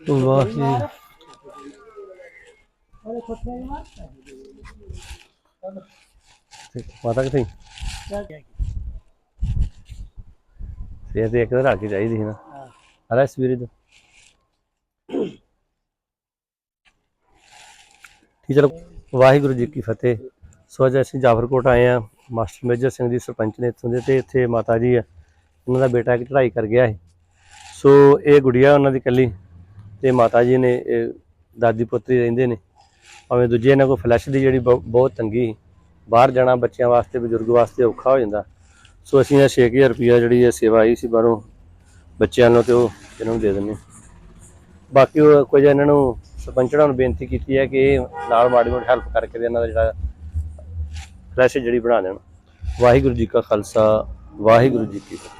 ਵਾਹਿਗੁਰੂ ਤੇ ਮਾਤਾ ਕਿੱਥੇ ਫੇਰ ਤੇ ਇੱਕ ਰੱਖ ਕੇ ਚਾਹੀਦੀ ਸੀ ਨਾ। ਅਰੇ ਸਵੇਰੇ ਤੋਂ। ਠੀਕ, ਚਲੋ, ਵਾਹਿਗੁਰੂ ਜੀ ਕੀ ਫਤਿਹ। ਸੋ ਅੱਜ ਅਸੀਂ ਜਾਫਰਕੋਟ ਆਏ ਆ ਮਾਸਟਰ ਮੇਜਰ ਸਿੰਘ ਜੀ ਸਰਪੰਚ ਨੇ ਇੱਥੋਂ ਦੇ ਤੇ ਇੱਥੇ ਮਾਤਾ ਜੀ ਆ। ਉਹਨਾਂ ਦਾ ਬੇਟਾ ਇੱਕ ਚੜ੍ਹਾਈ ਕਰ ਗਿਆ ਹੈ ਸੋ ਇਹ ਗੁੜੀਆ ਉਹਨਾਂ ਦੀ ਇਕੱਲੀ। ਤੇ ਮਾਤਾ ਜੀ ਨੇ, ਇਹ ਦਾਦੀ ਪੁੱਤਰੀ ਰਹਿੰਦੇ ਨੇ। ਭਾਵੇਂ ਦੂਜੇ ਇਹਨਾਂ ਕੋਲ ਫਲੈਸ਼ ਦੀ ਜਿਹੜੀ ਬਹੁ- ਬਹੁਤ ਤੰਗੀ ਬਾਹਰ ਜਾਣਾ ਬੱਚਿਆਂ ਵਾਸਤੇ, ਬਜ਼ੁਰਗ ਵਾਸਤੇ ਔਖਾ ਹੋ ਜਾਂਦਾ। ਸੋ ਅਸੀਂ ਇਹ 6000 ਰੁਪਇਆ ਜਿਹੜੀ ਇਹ ਸੇਵਾ ਆਈ ਸੀ ਬਾਹਰੋਂ ਬੱਚਿਆਂ ਨੂੰ ਤੇ ਉਹ ਇਹਨਾਂ ਨੂੰ ਦੇ ਦਿੰਦੇ ਬਾਕੀ ਉਹ ਕੁਝ ਇਹਨਾਂ ਨੂੰ ਸਰਪੰਚਣਾ ਨੂੰ ਬੇਨਤੀ ਕੀਤੀ ਹੈ ਕਿ ਇਹ ਨਾਲ ਮਾੜੀ ਮੋਟੀ ਹੈਲਪ ਕਰਕੇ ਤੇ ਇਹਨਾਂ ਦਾ ਜਿਹੜਾ ਫਲੈਸ਼ ਜਿਹੜੀ ਬਣਾ ਦੇਣ। ਵਾਹਿਗੁਰੂ ਜੀ ਕਾ ਖਾਲਸਾ, ਵਾਹਿਗੁਰੂ ਜੀ ਕੀ ਫਤਿਹ।